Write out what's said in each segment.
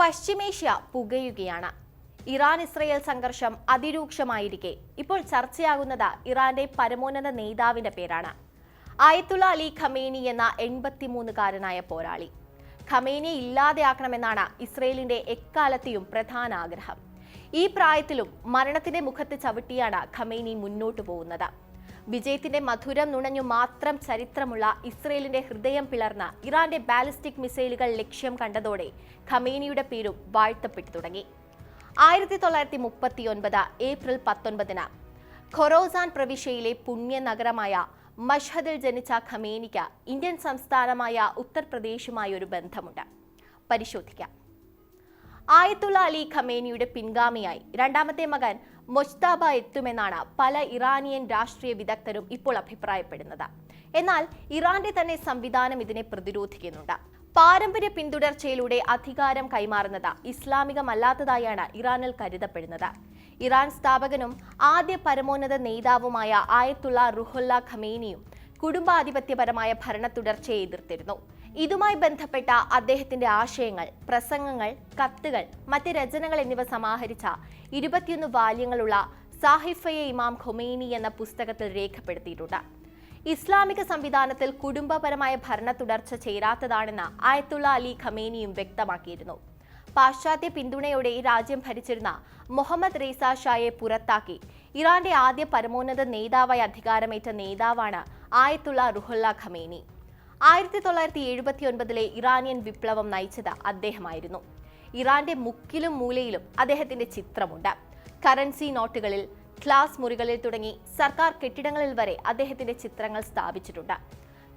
പശ്ചിമേഷ്യ പുകയുകയാണ്. Iran Israel സംഘർഷം അതിരൂക്ഷമായിരിക്കെ. ഇപ്പോൾ ചർച്ചയാകുന്നത് ഇറാന്റെ പരമോന്നത നേതാവിന്റെ പേരാണ്. ആയത്തുള്ള അലി ഖമേനി എന്ന എൺപത്തിമൂന്നുകാരനായ പോരാളി. ഖമേനിയെ ഇല്ലാതെയാക്കണമെന്നാണ് ഇസ്രയേലിന്റെ എക്കാലത്തെയും പ്രധാന ആഗ്രഹം. ഈ പ്രായത്തിലും മരണത്തിന്റെ മുഖത്ത് ചവിട്ടിയാണ് ഖമേനി മുന്നോട്ടു പോകുന്നത്. വിജയത്തിന്റെ മധുരം നുണഞ്ഞു മാത്രം ചരിത്രമുള്ള ഇസ്രയേലിന്റെ ഹൃദയം പിളർന്ന ഇറാന്റെ ബാലിസ്റ്റിക് മിസൈലുകൾ ലക്ഷ്യം കണ്ടതോടെ ഖമേനിയുടെ പേരും വാഴ്ത്തപ്പെട്ടു തുടങ്ങി. ആയിരത്തി തൊള്ളായിരത്തി മുപ്പത്തി ഒൻപത് ഏപ്രിൽ പത്തൊൻപതിന് ഖൊറോസാൻ പ്രവിശ്യയിലെ പുണ്യ നഗരമായ മഷ്ഹദിൽ ജനിച്ച ഖമേനിക്ക് ഇന്ത്യൻ സംസ്ഥാനമായ ഉത്തർപ്രദേശുമായി ഒരു ബന്ധമുണ്ട്. പരിശോധിക്കാം. ആയത്തുള്ള അലി ഖമേനിയുടെ പിൻഗാമിയായി. രണ്ടാമത്തെ മകൻ മൊജ്താബ എത്തുമെന്നാണ് പല ഇറാനിയൻ രാഷ്ട്രീയ വിദഗ്ധരും ഇപ്പോൾ അഭിപ്രായപ്പെടുന്നത്. എന്നാൽ ഇറാന്റെ തന്നെ സംവിധാനം ഇതിനെ പ്രതിരോധിക്കുന്നുണ്ട്. പാരമ്പര്യ പിന്തുടർച്ചയിലൂടെ അധികാരം കൈമാറുന്നത് ഇസ്ലാമികമല്ലാത്തതായാണ് ഇറാനിൽ കരുതപ്പെടുന്നത്. ഇറാൻ സ്ഥാപകനും ആദ്യ പരമോന്നത നേതാവുമായ ആയത്തുള്ള റുഹുല്ല ഖമേനിയും കുടുംബാധിപത്യപരമായ ഭരണ തുടർച്ചയെ എതിർത്തിരുന്നു. ഇതുമായി ബന്ധപ്പെട്ട അദ്ദേഹത്തിന്റെ ആശയങ്ങൾ പ്രസംഗങ്ങൾ കത്തുകൾ മറ്റ് രചനകൾ എന്നിവ സമാഹരിച്ച ഇരുപത്തിയൊന്ന് വാല്യങ്ങളുള്ള സാഹിഫയെ ഇമാം ഖൊമൈനി എന്ന പുസ്തകത്തിൽ രേഖപ്പെടുത്തിയിട്ടുണ്ട്. ഇസ്ലാമിക സംവിധാനത്തിൽ കുടുംബപരമായ ഭരണ തുടർച്ച ചേരാത്തതാണെന്ന് ആയത്തുള്ള അലി ഖമേനിയും വ്യക്തമാക്കിയിരുന്നു. പാശ്ചാത്യ പിന്തുണയോടെ രാജ്യം ഭരിച്ചിരുന്ന മുഹമ്മദ് റീസ ഷായെ പുറത്താക്കി ഇറാന്റെ ആദ്യ പരമോന്നത നേതാവായി അധികാരമേറ്റ നേതാവാണ് ആയത്തുള്ള റുഹുല്ല ഖമേനി. ആയിരത്തി തൊള്ളായിരത്തി എഴുപത്തി ഒൻപതിലെ ഇറാനിയൻ വിപ്ലവം നയിച്ചത് അദ്ദേഹമായിരുന്നു. ഇറാന്റെ മുക്കിലും മൂലയിലും അദ്ദേഹത്തിന്റെ ചിത്രമുണ്ട്. കറൻസി നോട്ടുകളിൽ ക്ലാസ് മുറികളിൽ തുടങ്ങി സർക്കാർ കെട്ടിടങ്ങളിൽ വരെ അദ്ദേഹത്തിന്റെ ചിത്രങ്ങൾ സ്ഥാപിച്ചിട്ടുണ്ട്.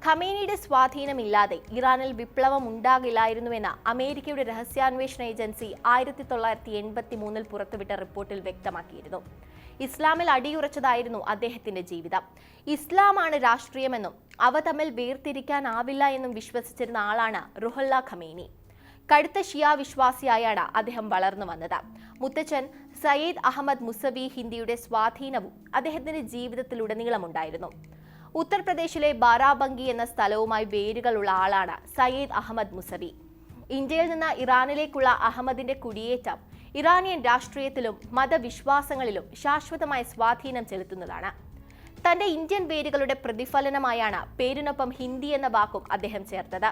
ഖമേനിയുടെ സ്വാധീനമില്ലാതെ ഇറാനിൽ വിപ്ലവം ഉണ്ടാകില്ലായിരുന്നുവെന്ന് അമേരിക്കയുടെ രഹസ്യാന്വേഷണ ഏജൻസി ആയിരത്തി തൊള്ളായിരത്തി എൺപത്തി മൂന്നിൽ പുറത്തുവിട്ട റിപ്പോർട്ടിൽ വ്യക്തമാക്കിയിരുന്നു. ഇസ്ലാമിൽ അടിയുറച്ചതായിരുന്നു അദ്ദേഹത്തിന്റെ ജീവിതം. ഇസ്ലാമാണ് രാഷ്ട്രീയമെന്നും അവ തമ്മിൽ വേർതിരിക്കാനാവില്ല എന്നും വിശ്വസിച്ചിരുന്ന ആളാണ് റുഹല്ല ഖമേനി. കടുത്ത ഷിയ വിശ്വാസിയായാണ് അദ്ദേഹം വളർന്നു വന്നത്. മുത്തച്ഛൻ സയ്യിദ് അഹമ്മദ് മുസവി ഹിന്ദിയുടെ സ്വാധീനവും അദ്ദേഹത്തിന്റെ ജീവിതത്തിലുടനീളമുണ്ടായിരുന്നു. ഉത്തർപ്രദേശിലെ ബാരാബങ്കി എന്ന സ്ഥലവുമായി വേരുകളുള്ള ആളാണ് സയ്യിദ് അഹമ്മദ് മുസവി ഇന്ത്യയിൽ നിന്ന് ഇറാനിലേക്കുള്ള അഹമ്മദിന്റെ കുടിയേറ്റം ഇറാനിയൻ രാഷ്ട്രീയത്തിലും മതവിശ്വാസങ്ങളിലും ശാശ്വതമായ സ്വാധീനം ചെലുത്തുന്നതാണ്. തന്റെ ഇന്ത്യൻ വേരുകളുടെ പ്രതിഫലനമായാണ് പേരിനൊപ്പം ഹിന്ദി എന്ന വാക്കും അദ്ദേഹം ചേർത്തത്.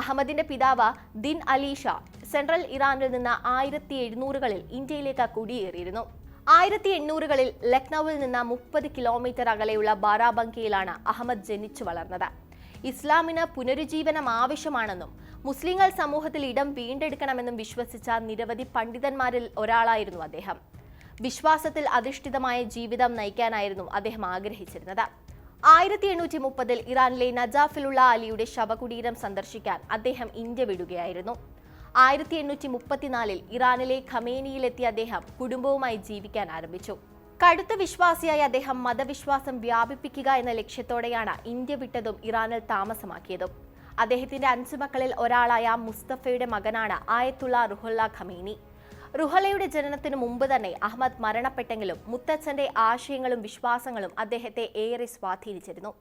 അഹമ്മദിന്റെ പിതാവ് ദിൻ അലി ഷാ സെൻട്രൽ ഇറാനിൽ നിന്ന് ആയിരത്തി എഴുന്നൂറുകളിൽ ഇന്ത്യയിലേക്ക് കുടിയേറിയിരുന്നു. ആയിരത്തി എണ്ണൂറുകളിൽ ലക്നൌവിൽ നിന്ന് മുപ്പത് കിലോമീറ്റർ അകലെയുള്ള ബാരാബങ്കിയിലാണ് അഹമ്മദ് ജനിച്ചു വളർന്നത്. ഇസ്ലാമിന് പുനരുജ്ജീവനം ആവശ്യമാണെന്നും മുസ്ലിങ്ങൾ സമൂഹത്തിൽ ഇടം വീണ്ടെടുക്കണമെന്നും വിശ്വസിച്ച നിരവധി പണ്ഡിതന്മാരിൽ ഒരാളായിരുന്നു അദ്ദേഹം. വിശ്വാസത്തിൽ അധിഷ്ഠിതമായ ജീവിതം നയിക്കാനായിരുന്നു അദ്ദേഹം ആഗ്രഹിച്ചിരുന്നത്. ആയിരത്തി എണ്ണൂറ്റി മുപ്പതിൽ ഇറാനിലെ നജാഫിലുള്ള അലിയുടെ ശവകുടീരം സന്ദർശിക്കാൻ അദ്ദേഹം ഇന്ത്യ വിടുകയായിരുന്നു. ആയിരത്തി എണ്ണൂറ്റി മുപ്പത്തിനാലിൽ ഇറാനിലെ ഖമേനിയിലെത്തിയ അദ്ദേഹം കുടുംബവുമായി ജീവിക്കാൻ ആരംഭിച്ചു. കടുത്ത വിശ്വാസിയായ അദ്ദേഹം മതവിശ്വാസം വ്യാപിപ്പിക്കുക എന്ന ലക്ഷ്യത്തോടെയാണ് ഇന്ത്യ വിട്ടതും ഇറാനിൽ താമസമാക്കിയതും. അദ്ദേഹത്തിന്റെ അഞ്ചു മക്കളിൽ ഒരാളായ മുസ്തഫയുടെ മകനാണ് ആയത്തുള്ള റുഹുല്ല ഖമേനി. റുഹലയുടെ ജനനത്തിനു മുമ്പ് തന്നെ അഹമ്മദ് മരണപ്പെട്ടെങ്കിലും മുത്തച്ഛന്റെ ആശയങ്ങളും വിശ്വാസങ്ങളും അദ്ദേഹത്തെ ഏറെ സ്വാധീനിച്ചിരുന്നു.